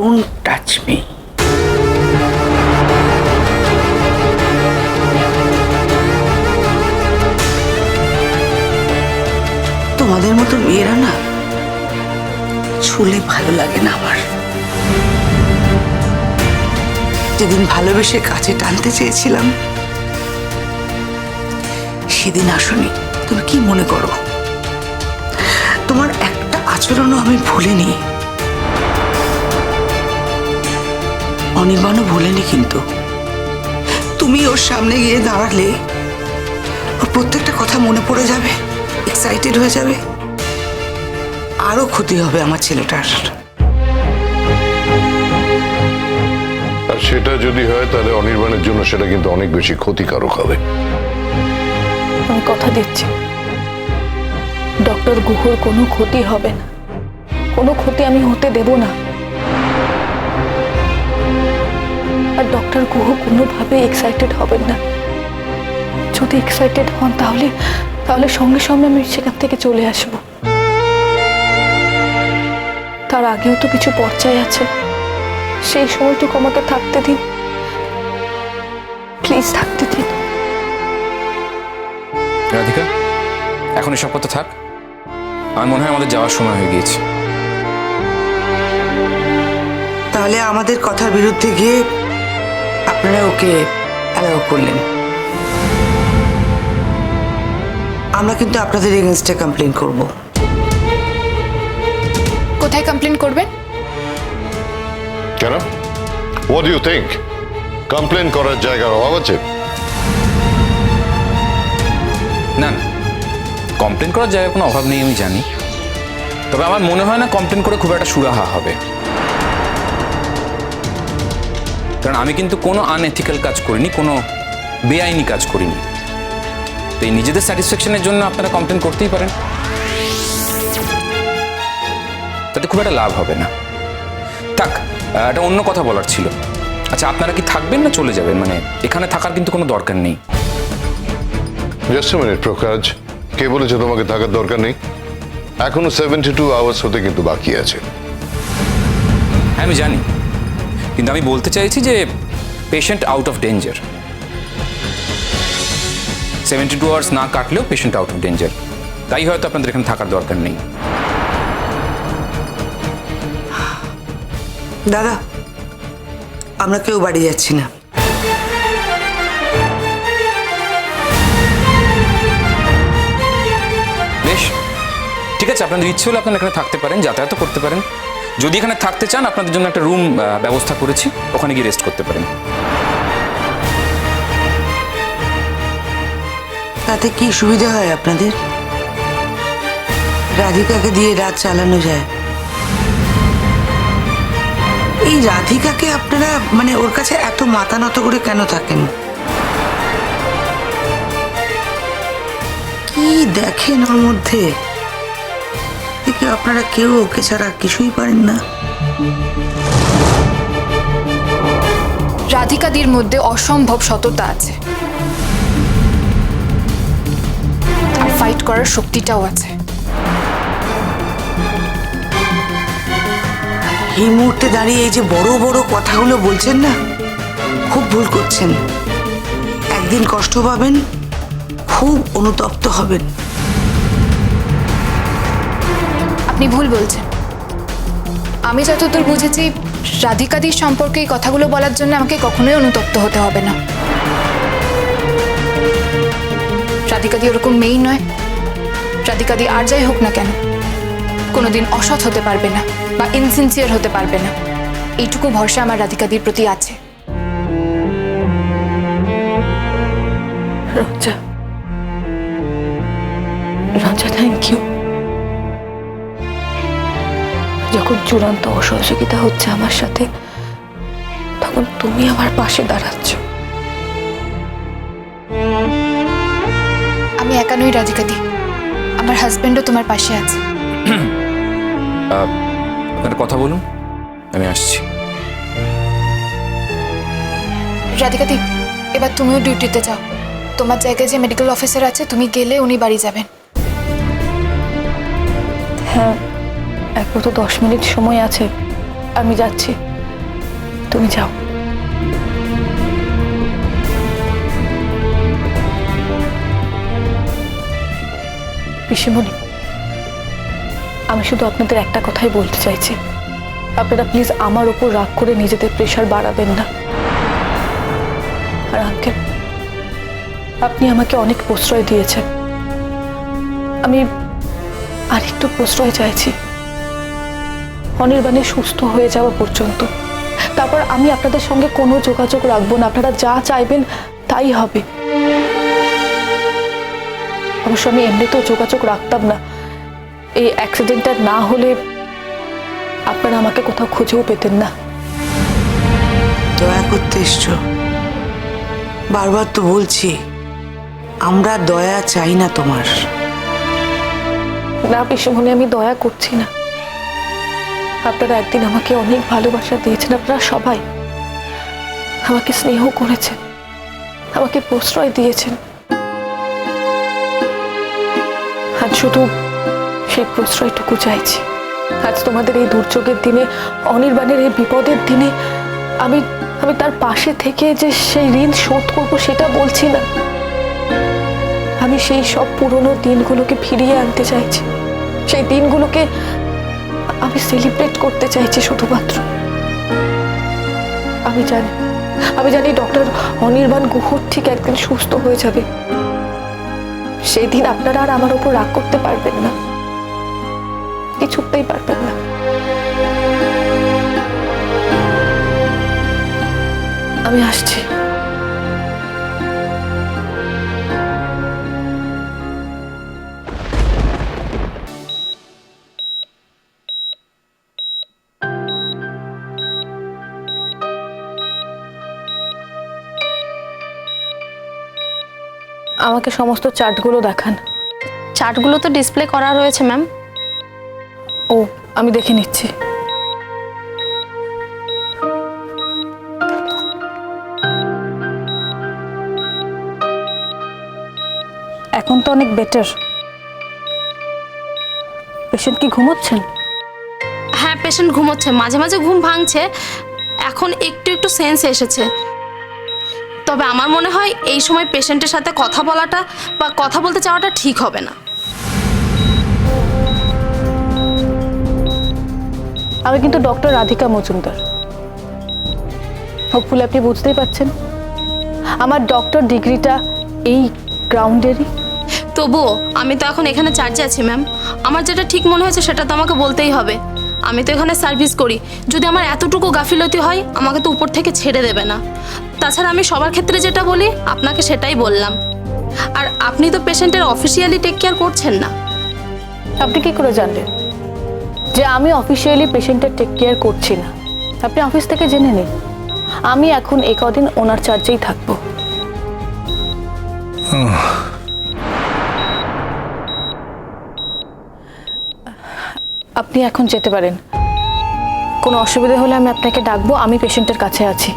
Don't touch me তোমাদের মতো মেয়েরা না ছুলে ভালো লাগে না আমার। যেদিন ভালোবেসে কাছে টানতে চেয়েছিলাম, সেদিন আসনি, তুমি কি মনে করো? তোমার একটা আচরণও আমি ভুলিনি। অনির্বাণও ভুলেনি কিন্তু। তুমি ওর সামনে গিয়ে দাঁড়ালে ওর প্রত্যেকটা কথা মনে পড়ে যাবে এক্সাইটেড হয়ে যাবে। আরও ক্ষতি হবে আমার ছেলেটার। আর সেটা যদি হয় তাহলে অনির্বাণের জন্য সেটা কিন্তু অনেক বেশি ক্ষতিকারক হবে। আমি কথা দিচ্ছি। ডক্টর গুহর কোনো ক্ষতি হবে না। কোনো ক্ষতি আমি হতে দেব না। আর ডক্টর গুহ কোনোভাবে এক্সাইটেড হবেন না। যদি এক্সাইটেড হন তাহলে তাহলে সঙ্গে সঙ্গে আমি সেখান থেকে চলে আসব। তার আগেও তো কিছু পর্যায় আছে। সেই সময়টুকু আমাকে থাকতে দিন। প্লিজ থাকতে দিন। রাধিকা এখন এসব কথা থাক। আমার মনে হয় আমাদের যাওয়ার সময় হয়ে গিয়েছে। তাহলে আমাদের কথার বিরুদ্ধে গিয়ে আপনারা ওকে অ্যালাউ করলেন। আমরা কিন্তু আপনাদের এগেনস্টে কমপ্লেন করব। কোথায় কমপ্লেন করবেন? কেন? হোয়াট ইউ থিঙ্ক কমপ্লেন করার জায়গার অভাব আছে? না না। কমপ্লেন করার জায়গায় কোনো অভাব নেই আমি জানি। তবে আমার মনে হয় না কমপ্লেন করে খুব একটা সুরাহা হবে। কারণ আমি কিন্তু কোনো আনএথিক্যাল কাজ করিনি কোনো বেআইনি কাজ করিনি। তো এই নিজেদের স্যাটিসফ্যাকশনের জন্য আপনারা কমপ্লেন করতেই পারেন। তাতে খুব একটা লাভ হবে না। থাক একটা অন্য কথা বলার ছিল। আচ্ছা আপনারা কি থাকবেন না চলে যাবেন? মানে এখানে থাকার কিন্তু কোনো দরকার নেই। জাস্ট মিনিট প্রকাশ। কে বলেছে তোমাকে থাকার দরকার নেই? এখনও সেভেন্টি টু আওয়ার্স হতে কিন্তু বাকি আছে। হ্যাঁ আমি জানি। কিন্তু আমি বলতে চাইছি যে patient out of danger seventy two hours না কাটলেও পেশেন্ট আউট অফ ডেঞ্জার তাই হয়তো আপনাদের এখানে থাকার দরকার নেই। দাদা আমরা কেউ বাড়ি যাচ্ছি না। বেশ ঠিক আছে আপনাদের ইচ্ছে হলে আপনারা এখানে থাকতে পারেন যাতায়াতও করতে পারেন। যদি এখানে থাকতে চান, আপনাদের জন্য একটা রুম ব্যবস্থা করেছি। ওখানে গিয়ে রেস্ট করতে পারেন। তাতে কি সুবিধা হয় আপনাদের? রাধিকাকে দিয়ে রাত চালানো যায়। এই রাধিকাকে আপনারা মানে ওর কাছে এত মাথা নত করে কেন থাকেন? কি দেখেন ওর মধ্যে? আপনারা কেউ ওকে ছাড়া কিছুই পারেন না। রাধিকাদির মধ্যে অসম্ভব সততা আছে। আর ফাইট করার শক্তিটাও আছে। এই মুহূর্তে দাঁড়িয়ে এই যে বড় বড় কথাগুলো বলছেন না খুব ভুল করছেন। একদিন কষ্ট পাবেন খুব অনুতপ্ত হবেন। আপনি ভুল বলছেন। আমি যতদূর বুঝেছি, রাধিকাদির সম্পর্কে এই কথাগুলো বলার জন্য আমাকে কখনোই অনুতপ্ত হতে হবে না। রাধিকাদি ওরকম মেয়েই নয়। রাধিকাদি আর যাই হোক না কেন, কোনোদিন অসৎ হতে পারবে না বা ইনসিনসিয়ার হতে পারবে না। এইটুকু ভরসা আমার রাধিকাদির প্রতি আছে। রঞ্জা রঞ্জা থ্যাংক ইউ যখন চূড়ান্ত অসহযোগিতা হচ্ছে আমার সাথে তখন তুমি আমার পাশে দাঁড়াচ্ছ। আমি একা নই রাধিকাদি আমার হাজবেন্ডও তোমার পাশে আছে। আপনারা কথা বলুন আমি আসছি। রাধিকাদি এবার তুমিও ডিউটিতে যাও। তোমার জায়গায় যে মেডিকেল অফিসার আছে তুমি গেলে উনি বাড়ি যাবেন। হ্যাঁ এখন তো দশ মিনিট সময় আছে। আমি যাচ্ছি। তুমি যাও। পিসিমণি, আমি শুধু আপনাদের একটা কথাই বলতে চাইছি। আপনারা প্লিজ আমার ওপর রাগ করে নিজেদের প্রেশার বাড়াবেন না। আর আঙ্কেল আপনি আমাকে অনেক প্রশ্রয় দিয়েছেন। আমি আর একটু প্রশ্রয় চাইছি। অনির্বাণে সুস্থ হয়ে যাওয়া পর্যন্ত। তারপর আমি আপনাদের সঙ্গে কোনো যোগাযোগ রাখব না। আপনারা যা চাইবেন তাই হবে। অবশ্য আমি এমনিতেও যোগাযোগ রাখতাম না। এই অ্যাক্সিডেন্টটা না হলে আপনারা আমাকে কোথাও খুঁজেও পেতেন না। দয়া করতে এসছো। বারবার তো বলছি আমরা দয়া চাই না তোমার। না পিসুমনি আমি দয়া করছি না। আপনারা একদিন আমাকে অনেক ভালোবাসা দিয়েছেন, আপনারা সবাই আমাকে স্নেহ করেছেন, আমাকে প্রশ্রয় দিয়েছেন। আজ শুধু সেই প্রশ্রয়টুকু চাইছি। আজ তোমাদের এই দুর্যোগের দিনে, অনির্বাণের এই বিপদের দিনে, আমি আমি তার পাশে থেকে যে সেই ঋণ শোধ করব সেটা বলছি না। আমি সেই সব পুরনো দিনগুলোকে ফিরিয়ে আনতে চাইছি। সেই দিনগুলোকে আমি সেলিব্রেট করতে চাইছি শুধুমাত্র। আমি জানি আমি জানি ডক্টর অনির্বাণ গুহর ঠিক একদিন সুস্থ হয়ে যাবে। সেই দিন আপনারা আর আমার উপর রাগ করতে পারবেন না। কিছুতেই পারবেন না। আমি আসছি। আমাকে সমস্ত চার্টগুলো দেখান। চার্টগুলো তো ডিসপ্লে করা রয়েছে ম্যাম। ও আমি দেখে নিচ্ছি। এখন তো অনেক বেটার পেশেন্ট কি ঘুমোচ্ছেন? হ্যাঁ পেশেন্ট ঘুমোচ্ছে। মাঝে মাঝে ঘুম ভাঙছে। এখন একটু একটু সেন্স এসেছে। তবে আমার মনে হয় এই সময় পেশেন্টের সাথে কথা বলাটা বা কথা বলতে চাওয়াটা ঠিক হবে না। আমি কিন্তু ডক্টর রাধিকা মজুমদার। হোপফুলি আপনি বুঝতেই পারছেন। আমার ডক্টর ডিগ্রিটা এই গ্রাউন্ডেরই। তবুও আমি তো এখন এখানে চার্জে আছি ম্যাম। আমার যেটা ঠিক মনে হয়েছে সেটা তো আমাকে বলতেই হবে। আমি তো এখানে সার্ভিস করি। যদি আমার এতটুকু গাফিলতি হয় আমাকে তো উপর থেকে ছেড়ে দেবে না। তাছাড়া আমি সবার ক্ষেত্রে যেটা বলি, আপনাকে সেটাই বললাম। আর আপনি তো পেশেন্টের অফিসিয়ালি টেক কেয়ার করছেন না। আপনি কি করে জানলেন যে আমি অফিসিয়ালি পেশেন্টের টেক কেয়ার করছি না? আপনি অফিস থেকে জেনে নিন। আমি এখন এ কদিন ওনার চার্জেই থাকব। আপনি এখন যেতে পারেন। কোনো অসুবিধা হলে আমি আপনাকে ডাকবো, আমি পেশেন্টের কাছে আছি।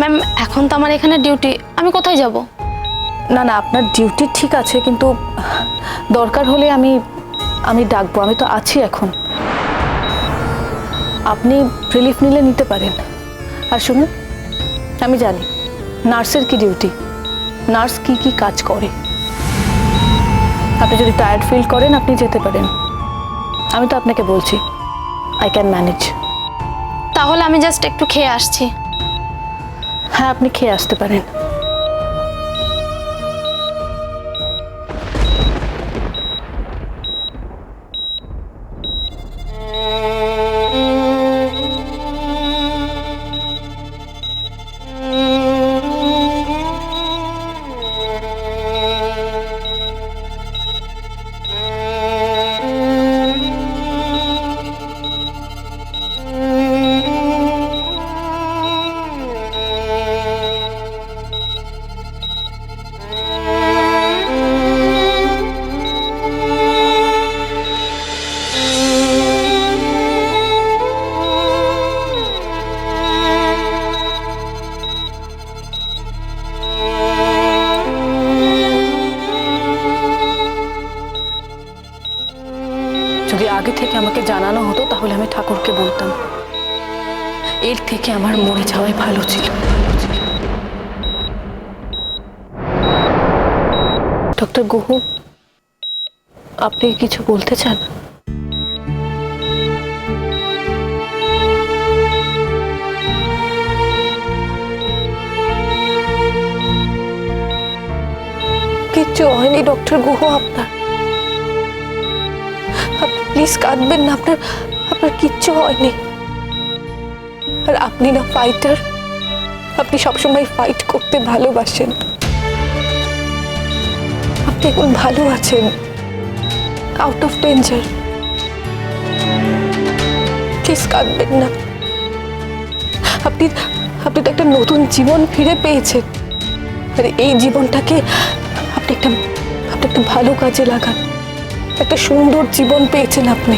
ম্যাম এখন তো আমার এখানে ডিউটি আমি কোথায় যাব? না না আপনার ডিউটি ঠিক আছে কিন্তু দরকার হলে আমি আমি ডাকবো আমি তো আছি এখন। আপনি রিলিফ নিলে নিতে পারেন। আর শুনুন আমি জানি নার্সের কি ডিউটি নার্স কি কি কাজ করে? আপনি যদি টায়ার্ড ফিল করেন আপনি যেতে পারেন। আমি তো আপনাকে বলছি আই ক্যান ম্যানেজ তাহলে আমি জাস্ট একটু খেয়ে আসছি। হ্যাঁ আপনি খেয়ে আসতে পারেন। আগে থেকে আমাকে জানানো হতো, তাহলে আমি ঠাকুরকে বলতাম। এর থেকে আমার মরে যাওয়াই ভালো ছিল। ডক্টর গুহু, আপনি কিছু বলতে চান? কিচ্ছু হয়নি, ডক্টর গুহ আপনার। প্লিজ কাঁদবেন না, আপনার আপনার কিচ্ছু হয়নি। আর আপনি না ফাইটার আপনি সবসময় ফাইট করতে ভালোবাসেন। আপনি এখন ভালো আছেন আউট অফ ডেঞ্জার প্লিজ কাঁদবেন না। আপনি আপনি তো একটা নতুন জীবন ফিরে পেয়েছেন। আর এই জীবনটাকে আপনি একটা আপনি একটা ভালো কাজে লাগান। একটা সুন্দর জীবন পেয়েছেন আপনি।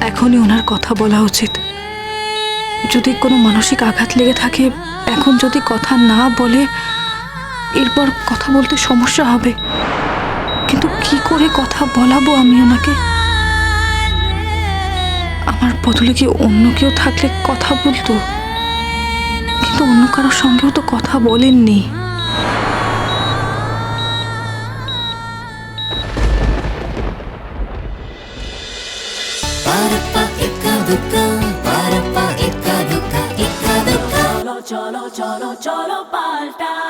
এখনই ওনার কথা বলা উচিত। যদি কোনো মানসিক আঘাত লেগে থাকে, এখন যদি কথা না বলে, এরপর কথা বলতে সমস্যা হবে। কিন্তু কি করে কথা বলাবো আমি ওনাকে? আমার বদলে কি অন্য কেউ থাকলে কথা বলতো। কিন্তু অন্য কারোর সঙ্গেও তো কথা বলেননি। cholo, cholo, cholo, palta.